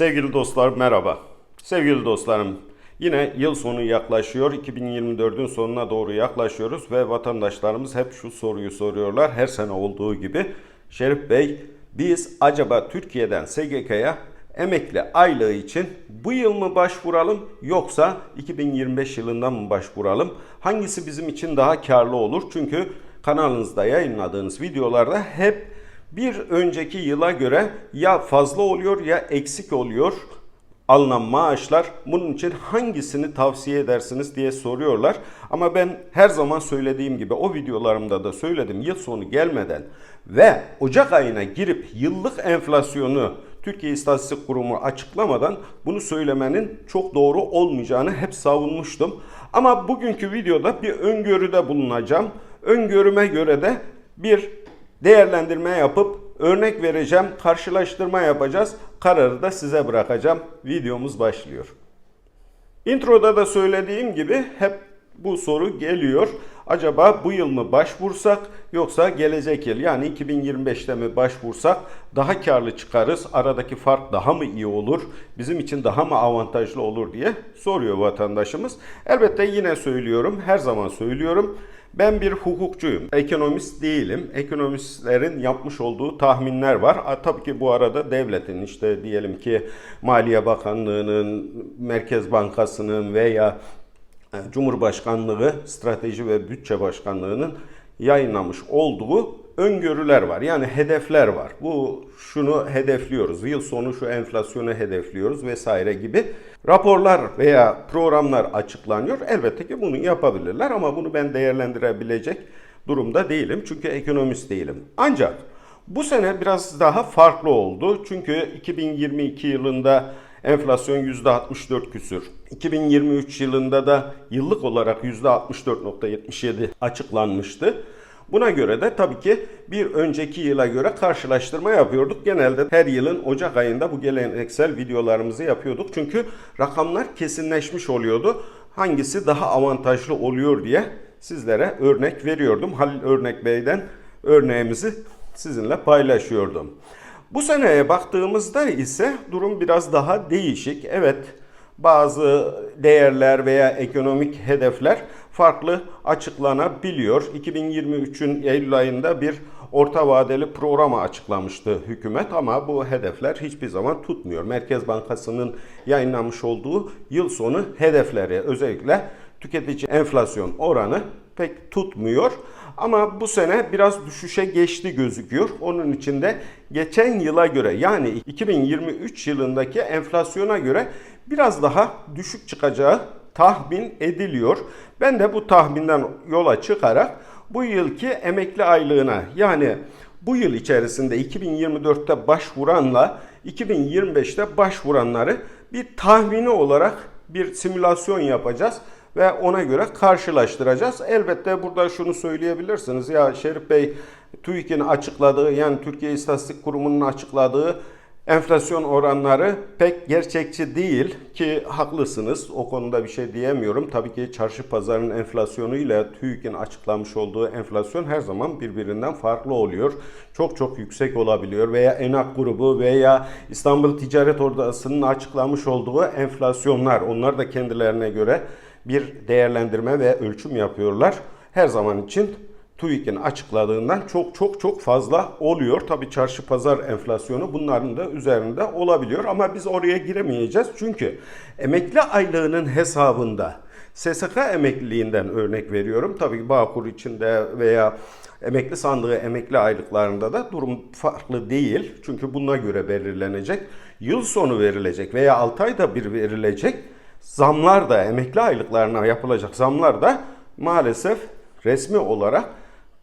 Sevgili dostlar merhaba. Sevgili dostlarım yine yıl sonu yaklaşıyor. 2024'ün sonuna doğru yaklaşıyoruz ve vatandaşlarımız hep şu soruyu soruyorlar. Her sene olduğu gibi. Şerif Bey biz acaba Türkiye'den SGK'ya emekli aylığı için bu yıl mı başvuralım yoksa 2025 yılından mı başvuralım? Hangisi bizim için daha karlı olur? Çünkü kanalınızda yayınladığınız videolarda hep bir önceki yıla göre ya fazla oluyor ya eksik oluyor alınan maaşlar. Bunun için hangisini tavsiye edersiniz diye soruyorlar. Ama ben her zaman söylediğim gibi o videolarımda da söyledim yıl sonu gelmeden ve Ocak ayına girip yıllık enflasyonu Türkiye İstatistik Kurumu açıklamadan bunu söylemenin çok doğru olmayacağını hep savunmuştum. Ama bugünkü videoda bir öngörüde bulunacağım. Öngörüme göre de bir değerlendirme yapıp örnek vereceğim, karşılaştırma yapacağız. Kararı da size bırakacağım. Videomuz başlıyor. Introda da söylediğim gibi hep bu soru geliyor. Acaba bu yıl mı başvursak yoksa gelecek yıl yani 2025'te mi başvursak daha karlı çıkarız? Aradaki fark daha mı iyi olur? Bizim için daha mı avantajlı olur diye soruyor vatandaşımız. Elbette yine söylüyorum, her zaman söylüyorum. Ben bir hukukçuyum. Ekonomist değilim. Ekonomistlerin yapmış olduğu tahminler var. A, tabii ki bu arada devletin işte diyelim ki Maliye Bakanlığı'nın, Merkez Bankası'nın veya e, Cumhurbaşkanlığı Strateji ve Bütçe Başkanlığı'nın yayınlamış olduğu öngörüler var. Yani hedefler var. Bu şunu hedefliyoruz. Yıl sonu şu enflasyonu hedefliyoruz vesaire gibi raporlar veya programlar açıklanıyor. Elbette ki bunu yapabilirler ama bunu ben değerlendirebilecek durumda değilim. Çünkü ekonomist değilim. Ancak bu sene biraz daha farklı oldu. Çünkü 2022 yılında enflasyon %64 küsür. 2023 yılında da yıllık olarak %64.77 açıklanmıştı. Buna göre de tabii ki bir önceki yıla göre karşılaştırma yapıyorduk. Genelde her yılın Ocak ayında bu geleneksel videolarımızı yapıyorduk. Çünkü rakamlar kesinleşmiş oluyordu. Hangisi daha avantajlı oluyor diye sizlere örnek veriyordum. Halil Örnek Bey'den örneğimizi sizinle paylaşıyordum. Bu seneye baktığımızda ise durum biraz daha değişik. Evet bazı değerler veya ekonomik hedefler farklı açıklanabiliyor. 2023'ün Eylül ayında bir orta vadeli programı açıklamıştı hükümet ama bu hedefler hiçbir zaman tutmuyor. Merkez Bankası'nın yayınlamış olduğu yıl sonu hedefleri özellikle tüketici enflasyon oranı pek tutmuyor. Ama bu sene biraz düşüşe geçti gözüküyor. Onun için de geçen yıla göre yani 2023 yılındaki enflasyona göre biraz daha düşük çıkacağı tahmin ediliyor. Ben de bu tahminden yola çıkarak bu yılki emekli aylığına yani bu yıl içerisinde 2024'te başvuranla 2025'te başvuranları bir tahmini olarak bir simülasyon yapacağız ve ona göre karşılaştıracağız. Elbette burada şunu söyleyebilirsiniz. Ya Şerif Bey TÜİK'in açıkladığı yani Türkiye İstatistik Kurumu'nun açıkladığı enflasyon oranları pek gerçekçi değil ki haklısınız. O konuda bir şey diyemiyorum. Tabii ki çarşı pazarın enflasyonu ile TÜİK'in açıklamış olduğu enflasyon her zaman birbirinden farklı oluyor. Çok çok yüksek olabiliyor veya Enak grubu veya İstanbul Ticaret Odası'nın açıklamış olduğu enflasyonlar onlar da kendilerine göre bir değerlendirme ve ölçüm yapıyorlar. Her zaman için TÜİK'in açıkladığından çok çok çok fazla oluyor. Tabi çarşı pazar enflasyonu bunların da üzerinde olabiliyor ama biz oraya giremeyeceğiz. Çünkü emekli aylığının hesabında SSK emekliliğinden örnek veriyorum. Tabii Bağkur içinde veya emekli sandığı emekli aylıklarında da durum farklı değil. Çünkü buna göre belirlenecek. Yıl sonu verilecek veya 6 ayda bir verilecek zamlar da emekli aylıklarına yapılacak zamlar da maalesef resmi olarak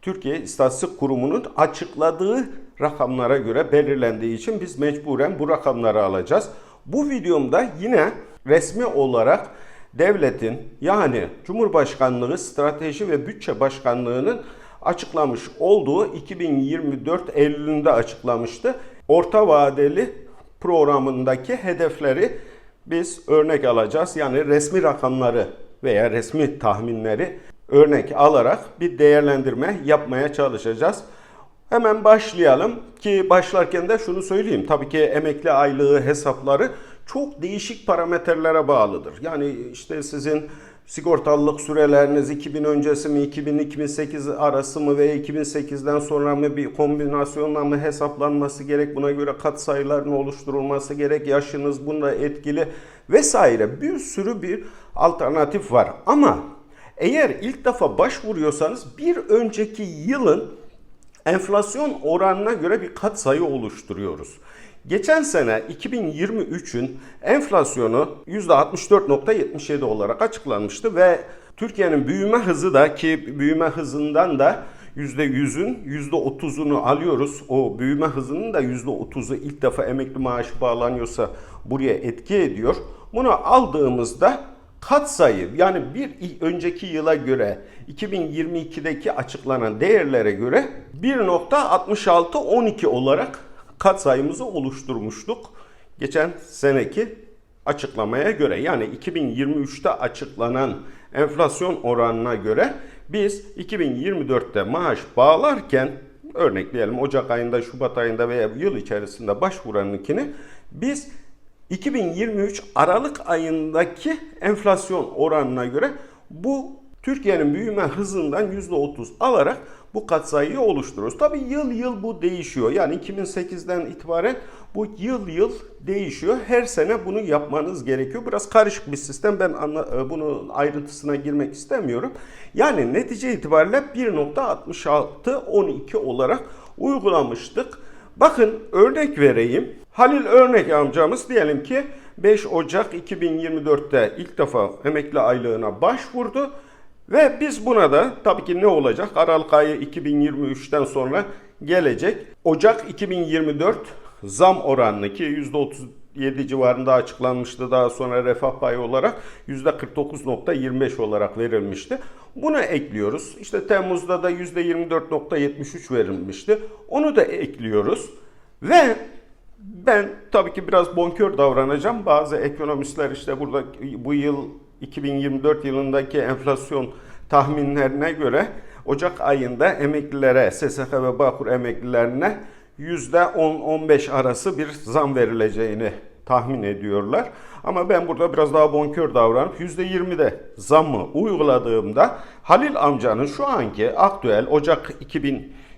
Türkiye İstatistik Kurumu'nun açıkladığı rakamlara göre belirlendiği için biz mecburen bu rakamları alacağız. Bu videomda yine resmi olarak devletin yani Cumhurbaşkanlığı Strateji ve Bütçe Başkanlığı'nın açıklamış olduğu 2024 Eylül'ünde açıklamıştı. Orta vadeli programındaki hedefleri biz örnek alacağız. Yani resmi rakamları veya resmi tahminleri örnek alarak bir değerlendirme yapmaya çalışacağız. Hemen başlayalım ki başlarken de şunu söyleyeyim. Tabii ki emekli aylığı hesapları çok değişik parametrelere bağlıdır. Yani işte sizin sigortalılık süreleriniz 2000 öncesi mi 2000-2008 arası mı ve 2008'den sonra mı bir kombinasyonla mı hesaplanması gerek buna göre katsayıların oluşturulması gerek yaşınız bunda etkili vesaire bir sürü bir alternatif var ama eğer ilk defa başvuruyorsanız bir önceki yılın enflasyon oranına göre bir katsayı oluşturuyoruz. Geçen sene 2023'ün enflasyonu %64.77 olarak açıklanmıştı ve Türkiye'nin büyüme hızı da ki büyüme hızından da %100'ün %30'unu alıyoruz. O büyüme hızının da %30'u ilk defa emekli maaşı bağlanıyorsa buraya etki ediyor. Bunu aldığımızda katsayı yani bir önceki yıla göre 2022'deki açıklanan değerlere göre 1.6612 olarak katsayımızı oluşturmuştuk. Geçen seneki açıklamaya göre yani 2023'te açıklanan enflasyon oranına göre biz 2024'te maaş bağlarken örnekleyelim Ocak ayında, Şubat ayında veya yıl içerisinde başvuranınkini biz 2023 Aralık ayındaki enflasyon oranına göre bu Türkiye'nin büyüme hızından %30 alarak bu katsayıyı oluşturuyoruz. Tabii yıl yıl bu değişiyor. Yani 2008'den itibaren bu yıl yıl değişiyor. Her sene bunu yapmanız gerekiyor. Biraz karışık bir sistem. Ben anla, bunun ayrıntısına girmek istemiyorum. Yani netice itibariyle 1.6612 olarak uygulamıştık. Bakın örnek vereyim. Halil Örnek amcamız diyelim ki 5 Ocak 2024'te ilk defa emekli aylığına başvurdu. Ve biz buna da tabii ki ne olacak? Aralık ayı 2023'ten sonra gelecek. Ocak 2024 zam oranını ki %37 civarında açıklanmıştı. Daha sonra refah payı olarak %49.25 olarak verilmişti. Bunu ekliyoruz. İşte Temmuz'da da %24.73 verilmişti. Onu da ekliyoruz. Ve ben tabii ki biraz bonkör davranacağım. Bazı ekonomistler işte burada bu yıl 2024 yılındaki enflasyon tahminlerine göre Ocak ayında emeklilere, SSK ve Bağkur emeklilerine %10-15 arası bir zam verileceğini tahmin ediyorlar. Ama ben burada biraz daha bonkör davranıp %20'de zammı uyguladığımda Halil amcanın şu anki aktüel Ocak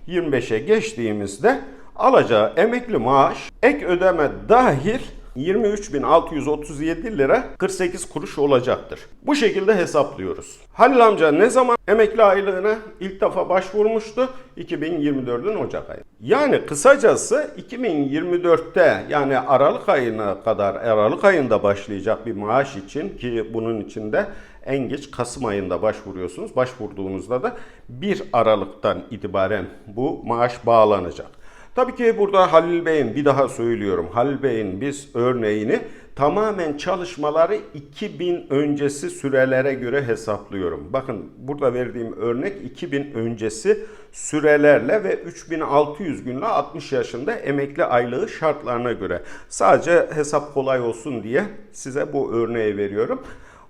2025'e geçtiğimizde alacağı emekli maaş ek ödeme dahil 23.637 lira 48 kuruş olacaktır. Bu şekilde hesaplıyoruz. Halil amca ne zaman emekli aylığına ilk defa başvurmuştu? 2024'ün Ocak ayı. Yani kısacası 2024'te yani Aralık ayına kadar Aralık ayında başlayacak bir maaş için ki bunun içinde en geç Kasım ayında başvuruyorsunuz. Başvurduğunuzda da 1 Aralık'tan itibaren bu maaş bağlanacak. Tabii ki burada Halil Bey'in bir daha söylüyorum. Halil Bey'in biz örneğini tamamen çalışmaları 2000 öncesi sürelere göre hesaplıyorum. Bakın burada verdiğim örnek 2000 öncesi sürelerle ve 3600 günle 60 yaşında emekli aylığı şartlarına göre. Sadece hesap kolay olsun diye size bu örneği veriyorum.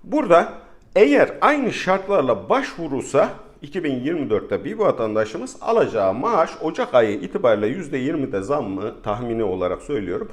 Burada eğer aynı şartlarla başvurursa 2024'te bir vatandaşımız alacağı maaş Ocak ayı itibariyle %20'de zammı tahmini olarak söylüyorum.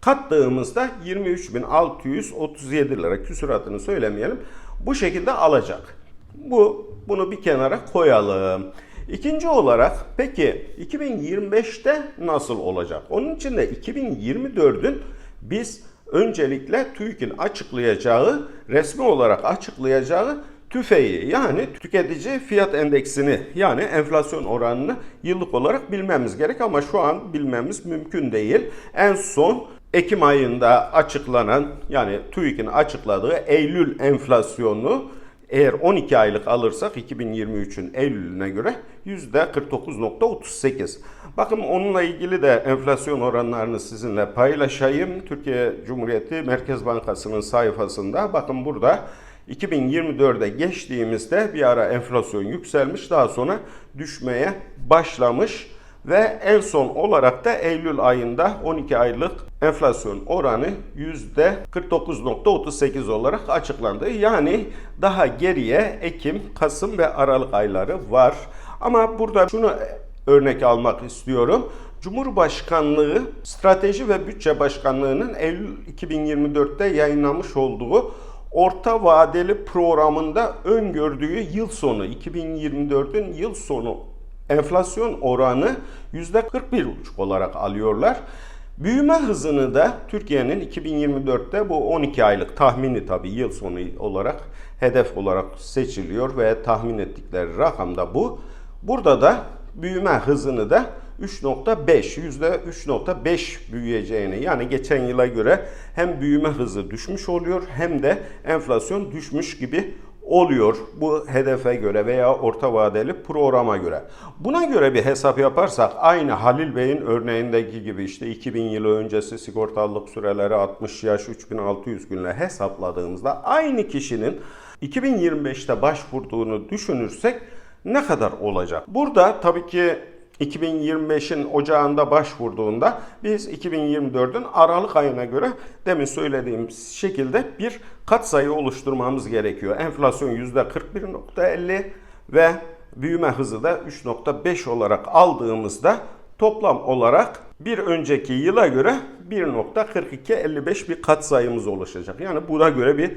Kattığımızda 23.637 lira küsuratını söylemeyelim. Bu şekilde alacak. Bu bunu bir kenara koyalım. İkinci olarak peki 2025'te nasıl olacak? Onun için de 2024'ün biz öncelikle TÜİK'in açıklayacağı, resmi olarak açıklayacağı tüfeği yani tüketici fiyat endeksini yani enflasyon oranını yıllık olarak bilmemiz gerek ama şu an bilmemiz mümkün değil. En son Ekim ayında açıklanan yani TÜİK'in açıkladığı Eylül enflasyonu eğer 12 aylık alırsak 2023'ün Eylül'üne göre %49.38. Bakın onunla ilgili de enflasyon oranlarını sizinle paylaşayım. Türkiye Cumhuriyeti Merkez Bankası'nın sayfasında bakın burada 2024'de geçtiğimizde bir ara enflasyon yükselmiş daha sonra düşmeye başlamış ve en son olarak da Eylül ayında 12 aylık enflasyon oranı %49.38 olarak açıklandı. Yani daha geriye Ekim, Kasım ve Aralık ayları var. Ama burada şunu örnek almak istiyorum. Cumhurbaşkanlığı Strateji ve Bütçe Başkanlığı'nın Eylül 2024'te yayınlamış olduğu orta vadeli programında öngördüğü yıl sonu 2024'ün yıl sonu enflasyon oranı %41,5 olarak alıyorlar. Büyüme hızını da Türkiye'nin 2024'te bu 12 aylık tahmini tabii yıl sonu olarak hedef olarak seçiliyor ve tahmin ettikleri rakam da bu. Burada da büyüme hızını da 3.5 %3.5 büyüyeceğini yani geçen yıla göre hem büyüme hızı düşmüş oluyor hem de enflasyon düşmüş gibi oluyor bu hedefe göre veya orta vadeli programa göre. Buna göre bir hesap yaparsak aynı Halil Bey'in örneğindeki gibi işte 2000 yılı öncesi sigortalılık süreleri 60 yaş 3600 günle hesapladığımızda aynı kişinin 2025'te başvurduğunu düşünürsek ne kadar olacak? Burada tabii ki 2025'in ocağında başvurduğunda biz 2024'ün Aralık ayına göre demin söylediğim şekilde bir katsayı oluşturmamız gerekiyor. Enflasyon %41.50 ve büyüme hızı da 3.5 olarak aldığımızda toplam olarak bir önceki yıla göre 1.4255 bir katsayımız oluşacak. Yani buna göre bir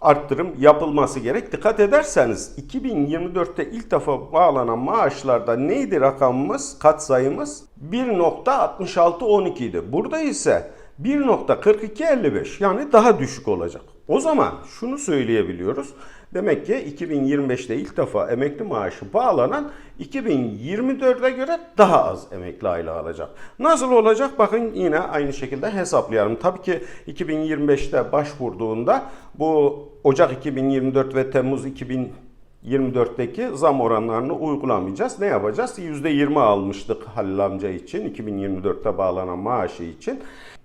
arttırım yapılması gerek. Dikkat ederseniz 2024'te ilk defa bağlanan maaşlarda neydi rakamımız, katsayımız? 1.6612 idi. Burada ise 1.4255 yani daha düşük olacak. O zaman şunu söyleyebiliyoruz. Demek ki 2025'te ilk defa emekli maaşı bağlanan 2024'e göre daha az emekli aylığı alacak. Nasıl olacak? Bakın yine aynı şekilde hesaplayalım. Tabii ki 2025'te başvurduğunda bu Ocak 2024 ve Temmuz 2024'teki zam oranlarını uygulamayacağız. Ne yapacağız? %20 almıştık Halil amca için 2024'te bağlanan maaşı için.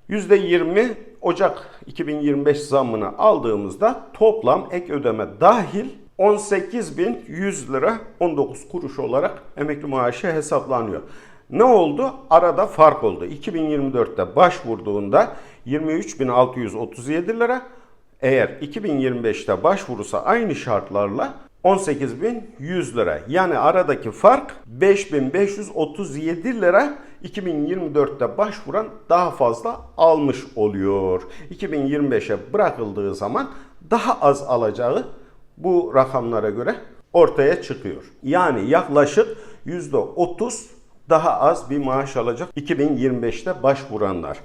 %20 Ocak 2025 zammını aldığımızda toplam ek ödeme dahil 18.100 lira 19 kuruş olarak emekli maaşı hesaplanıyor. Ne oldu? Arada fark oldu. 2024'te başvurduğunda 23.637 lira. Eğer 2025'te başvurursa aynı şartlarla 18.100 lira. Yani aradaki fark 5.537 lira 2024'te başvuran daha fazla almış oluyor. 2025'e bırakıldığı zaman daha az alacağı bu rakamlara göre ortaya çıkıyor. Yani yaklaşık %30 daha az bir maaş alacak 2025'te başvuranlar.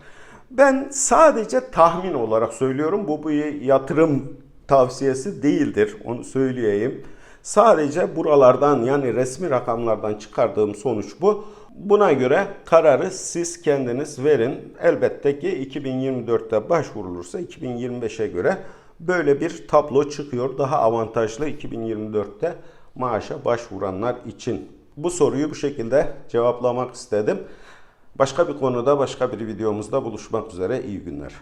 Ben sadece tahmin olarak söylüyorum. Bu bir yatırım tavsiyesi değildir. Onu söyleyeyim. Sadece buralardan yani resmi rakamlardan çıkardığım sonuç bu. Buna göre kararı siz kendiniz verin. Elbette ki 2024'te başvurulursa 2025'e göre böyle bir tablo çıkıyor. Daha avantajlı 2024'te maaşa başvuranlar için. Bu soruyu bu şekilde cevaplamak istedim. Başka bir konuda başka bir videomuzda buluşmak üzere. İyi günler.